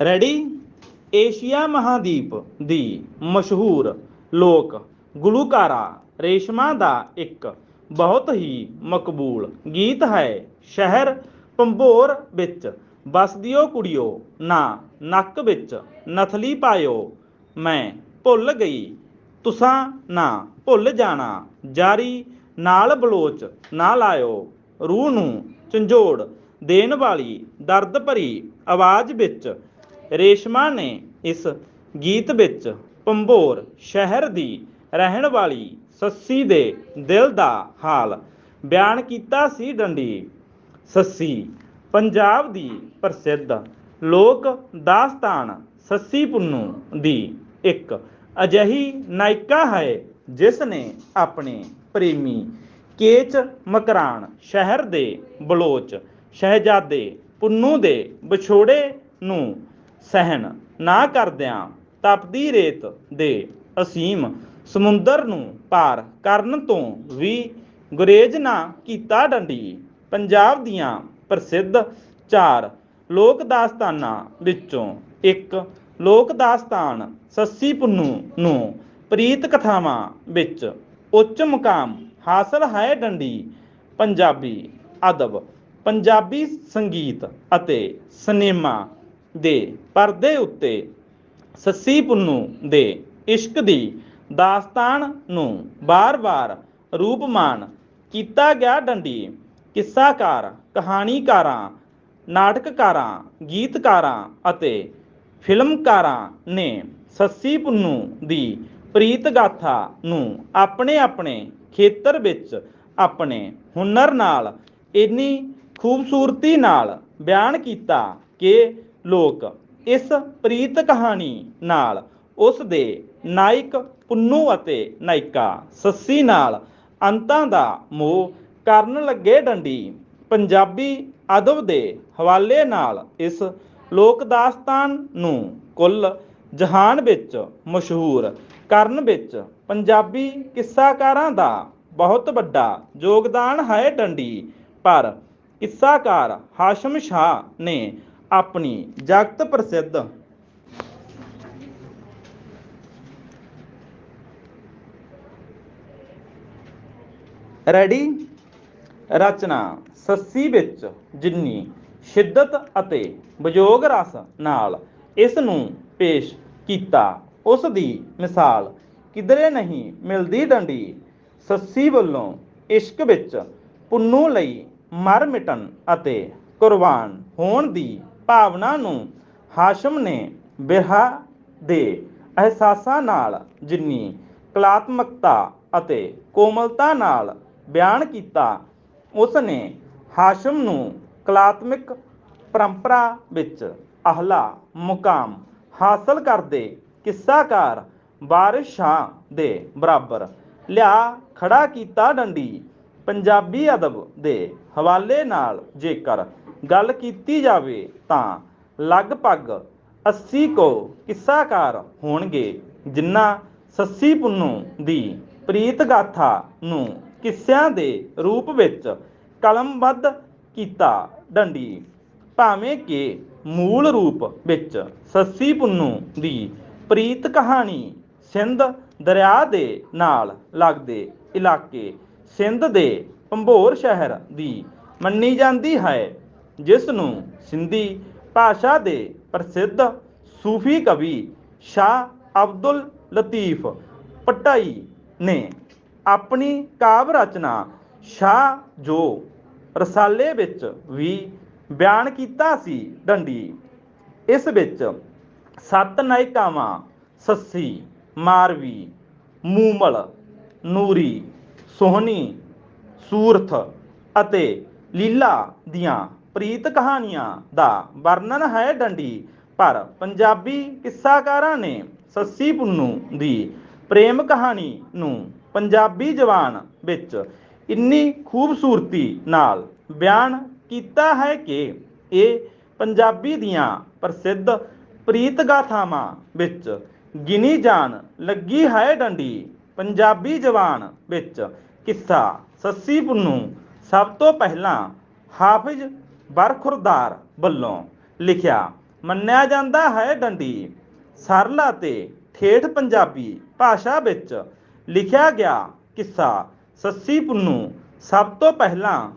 Ready Asia ਮਹਾਦੀਪ ਦੀ ਮਸ਼ਹੂਰ ਲੋਕ ਗੁਲੂਕਾਰਾ ਰੇਸ਼ਮਾ ਦਾ ਇੱਕ ਬਹੁਤ ਹੀ ਮਕਬੂਲ ਗੀਤ ਹੈ। ਸ਼ਹਿਰ ਪੰਭੋਰ ਵਿੱਚ ਵਸਦੀਓ ਕੁੜੀਓ, ਨਾ ਨੱਕ ਵਿੱਚ ਨਥਲੀ ਪਾਇਓ। ਮੈਂ ਭੁੱਲ ਗਈ, ਤੁਸਾਂ ਨਾ ਭੁੱਲ ਜਾਣਾ। ਜਾਰੀ, ਨਾਲ ਬਲੋਚ ਨਾ ਲਾਇਓ। ਰੂਹ ਨੂੰ ਝੰਜੋੜ ਦੇਣ ਵਾਲੀ ਦਰਦ ਭਰੀ ਆਵਾਜ਼ ਵਿੱਚ ਰੇਸ਼ਮਾ ਨੇ ਇਸ ਗੀਤ ਵਿੱਚ ਪੰਭੋਰ ਸ਼ਹਿਰ ਦੀ ਰਹਿਣ ਵਾਲੀ ਸੱਸੀ ਦੇ ਦਿਲ ਦਾ ਹਾਲ ਬਿਆਨ ਕੀਤਾ ਸੀ ਡੰਡੀ। ਸੱਸੀ ਪੰਜਾਬ ਦੀ ਪ੍ਰਸਿੱਧ ਲੋਕ ਦਾਸਤਾਨ ਸੱਸੀ ਪੁੰਨੂ ਦੀ ਇੱਕ ਅਜਿਹੀ ਨਾਇਕਾ ਹੈ ਜਿਸ ਨੇ ਆਪਣੇ ਪ੍ਰੇਮੀ ਕੇਚ ਮਕਰਾਨ ਸ਼ਹਿਰ ਦੇ ਬਲੋਚ ਸ਼ਹਿਜ਼ਾਦੇ ਪੁੰਨੂ ਦੇ ਵਿਛੋੜੇ ਨੂੰ ਸਹਿਣ ਨਾ ਕਰਦਿਆਂ ਤਪਦੀ ਰੇਤ ਦੇ ਅਸੀਮ ਸਮੁੰਦਰ ਨੂੰ ਪਾਰ ਕਰਨ ਤੋਂ ਵੀ ਗੁਰੇਜ਼ ਨਾ ਕੀਤਾ ਡੰਡੀ। ਪੰਜਾਬ ਦੀਆਂ ਪ੍ਰਸਿੱਧ ਚਾਰ ਲੋਕ ਦਾਸਤਾਨਾਂ ਵਿੱਚੋਂ ਇੱਕ ਲੋਕ ਦਾਸਤਾਨ ਸੱਸੀ ਪੁੰਨੂ ਨੂੰ ਪ੍ਰੀਤ ਕਥਾਵਾਂ ਵਿੱਚ ਉੱਚ ਮੁਕਾਮ ਹਾਸਲ ਹੈ ਡੰਡੀ। ਪੰਜਾਬੀ ਅਦਬ, ਪੰਜਾਬੀ ਸੰਗੀਤ ਅਤੇ ਸਿਨੇਮਾ ਦੇ, ਪਰਦੇ ਉੱਤੇ ਸੱਸੀ ਪੁੰਨੂ ਦੇ ਇਸ਼ਕ ਦੀ ਦਾਸਤਾਨ ਨੂੰ ਬਾਰ-ਬਾਰ ਰੂਪਮਾਨ ਕੀਤਾ ਗਿਆ ਡੰਡੀ, ਕਿੱਸਾਕਾਰ, ਕਹਾਣੀਕਾਰਾਂ, ਨਾਟਕਕਾਰਾਂ, ਗੀਤਕਾਰਾਂ ਅਤੇ ਫਿਲਮਕਾਰਾਂ ਨੇ ਸੱਸੀ ਪੁੰਨੂ ਦੀ ਪ੍ਰੀਤ ਗਾਥਾ ਨੂੰ ਆਪਣੇ ਆਪਣੇ ਖੇਤਰ ਵਿੱਚ ਆਪਣੇ ਹੁਨਰ ਨਾਲ ਇੰਨੀ ਖੂਬਸੂਰਤੀ ਨਾਲ ਬਿਆਨ ਕੀਤਾ ਕਿ ਲੋਕ। ਇਸ ਪ੍ਰੀਤ ਕਹਾਣੀ ਨਾਲ ਉਸ ਦੇ ਨਾਇਕ ਪੁੰਨੂ ਅਤੇ ਨਾਇਕਾ ਸੱਸੀ ਨਾਲ ਅੰਤਾਂ ਦਾ ਮੋਹ ਕਰਨ ਲੱਗੇ ਡੰਡੀ। ਪੰਜਾਬੀ ਅਦਬ ਦੇ ਹਵਾਲੇ ਨਾਲ ਇਸ ਲੋਕ ਦਾਸਤਾਨ ਨੂੰ ਕੁੱਲ ਜਹਾਨ ਵਿੱਚ ਮਸ਼ਹੂਰ ਕਰਨ ਵਿੱਚ ਪੰਜਾਬੀ ਕਿੱਸਾਕਾਰਾਂ ਦਾ ਬਹੁਤ ਵੱਡਾ ਯੋਗਦਾਨ ਹੈ ਡੰਡੀ। ਪਰ ਕਿੱਸਾਕਾਰ ਹਾਸ਼ਮ ਸ਼ਾਹ ਨੇ ਆਪਣੀ ਜਗਤ ਪ੍ਰਸਿੱਧ। ਰੈਡੀ ਰਚਨਾ, ਸੱਸੀ ਵਿੱਚ ਜਿੰਨੀ ਸ਼ਿੱਦਤ ਅਤੇ ਵਿਜੋਗ ਰਸ ਨਾਲ ਇਸ ਨੂੰ ਪੇਸ਼ ਕੀਤਾ, ਉਸ ਦੀ ਮਿਸਾਲ ਕਿਧਰੇ ਨਹੀਂ ਮਿਲਦੀ ਡੰਡੀ। ਸੱਸੀ ਵੱਲੋਂ ਇਸ਼ਕ ਵਿੱਚ ਪੁੰਨੂ ਲਈ ਮਰ ਮਿਟਣ ਅਤੇ ਕੁਰਬਾਨ ਹੋਣ ਦੀ ਭਾਵਨਾ ਨੂੰ ਹਾਸ਼ਮ ਨੇ ਬਿਰਹਾ ਦੇ ਅਹਿਸਾਸਾਂ ਨਾਲ ਜਿੰਨੀ ਕਲਾਤਮਕਤਾ ਅਤੇ ਕੋਮਲਤਾ ਨਾਲ ਬਿਆਨ ਕੀਤਾ ਉਸ ਨੇ ਹਾਸ਼ਮ ਨੂੰ ਕਲਾਤਮਿਕ ਪਰੰਪਰਾ ਵਿੱਚ ਅਹਲਾ ਮੁਕਾਮ ਹਾਸਲ ਕਰਦੇ ਕਿੱਸਾਕਾਰ ਬਾਰਿਸ਼ਾਂ ਦੇ ਬਰਾਬਰ ਲਿਆ ਖੜਾ ਕੀਤਾ ਡੰਡੀ ਪੰਜਾਬੀ ਅਦਬ ਦੇ ਹਵਾਲੇ ਨਾਲ ਜੇਕਰ ਗੱਲ ਕੀਤੀ ਜਾਵੇ ਤਾਂ ਲਗਭਗ 80 ਕੋ ਕਿੱਸਾਕਾਰ ਹੋਣਗੇ, ਜਿਨ੍ਹਾਂ ਸੱਸੀ ਪੁੰਨੂ ਦੀ ਪ੍ਰੀਤ ਗਾਥਾ ਨੂੰ ਕਿੱਸਿਆਂ ਦੇ ਰੂਪ ਵਿੱਚ ਕਲਮਬੱਧ ਕੀਤਾ ਡੰਡੀ। ਭਾਵੇਂ ਕਿ ਮੂਲ ਰੂਪ ਵਿੱਚ ਸੱਸੀ ਪੁੰਨੂ ਦੀ ਪ੍ਰੀਤ ਕਹਾਣੀ ਸਿੰਧ ਦਰਿਆ ਦੇ ਨਾਲ ਲੱਗਦੇ ਇਲਾਕੇ, ਸਿੰਧ ਦੇ ਪੰਭੋਰ ਸ਼ਹਿਰ ਦੀ ਮੰਨੀ ਜਾਂਦੀ ਹੈ। ਜਿਸ ਨੂੰ ਸਿੰਧੀ ਭਾਸ਼ਾ ਦੇ ਪ੍ਰਸਿੱਧ ਸੂਫੀ ਕਵੀ ਸ਼ਾਹ ਅਬਦੁਲ ਲਤੀਫ ਪਟਾਈ ਨੇ ਆਪਣੀ ਕਾਵਿ ਰਚਨਾ ਸ਼ਾਹ ਜੋ ਰਸਾਲੇ ਵਿੱਚ ਵੀ ਬਿਆਨ ਕੀਤਾ ਸੀ ਡੰਡੀ, ਇਸ ਵਿੱਚ ਸੱਤ ਨਾਇਕਾਵਾਂ, ਸੱਸੀ, ਮਾਰਵੀ, ਮੂਮਲ, ਨੂਰੀ, ਸੋਹਣੀ, ਸੂਰਥ ਅਤੇ ਲੀਲਾ ਦੀਆਂ ਪ੍ਰੀਤ ਕਹਾਣੀਆਂ ਦਾ ਵਰਣਨ ਹੈ ਡੰਡੀ, ਪਰ ਪੰਜਾਬੀ ਕਿੱਸਾਕਾਰਾਂ ਨੇ ਸੱਸੀ ਪੁੰਨੂ ਦੀ ਪ੍ਰੇਮ ਕਹਾਣੀ ਨੂੰ ਪੰਜਾਬੀ ਜ਼ਬਾਨ ਵਿੱਚ ਇੰਨੀ ਖੂਬਸੂਰਤੀ ਨਾਲ ਬਿਆਨ ਕੀਤਾ ਹੈ ਕਿ ਇਹ ਪੰਜਾਬੀ ਦੀਆਂ ਪ੍ਰਸਿੱਧ ਪ੍ਰੀਤ ਗਾਥਾਵਾਂ ਵਿੱਚ ਗਿਣੀ ਜਾਣ ਲੱਗੀ ਹੈ ਡੰਡੀ। ਪੰਜਾਬੀ ਜ਼ਬਾਨ ਵਿੱਚ ਕਿੱਸਾ ਸੱਸੀ ਪੁੰਨੂ ਸਭ ਤੋਂ ਪਹਿਲਾਂ ਹਾਫਿਜ਼ ਬਰਖੁਰਦਾਰ ਵੱਲੋਂ ਲਿਖਿਆ, ਮੰਨਿਆ ਜਾਂਦਾ ਹੈ ਡੰਡੀ। ਸਰਲ ਅਤੇ ਠੇਠ ਪੰਜਾਬੀ ਭਾਸ਼ਾ ਵਿੱਚ ਲਿਖਿਆ ਗਿਆ ਕਿੱਸਾ, ਸੱਸੀ ਪੁੰਨੂ ਸਭ ਤੋਂ ਪਹਿਲਾਂ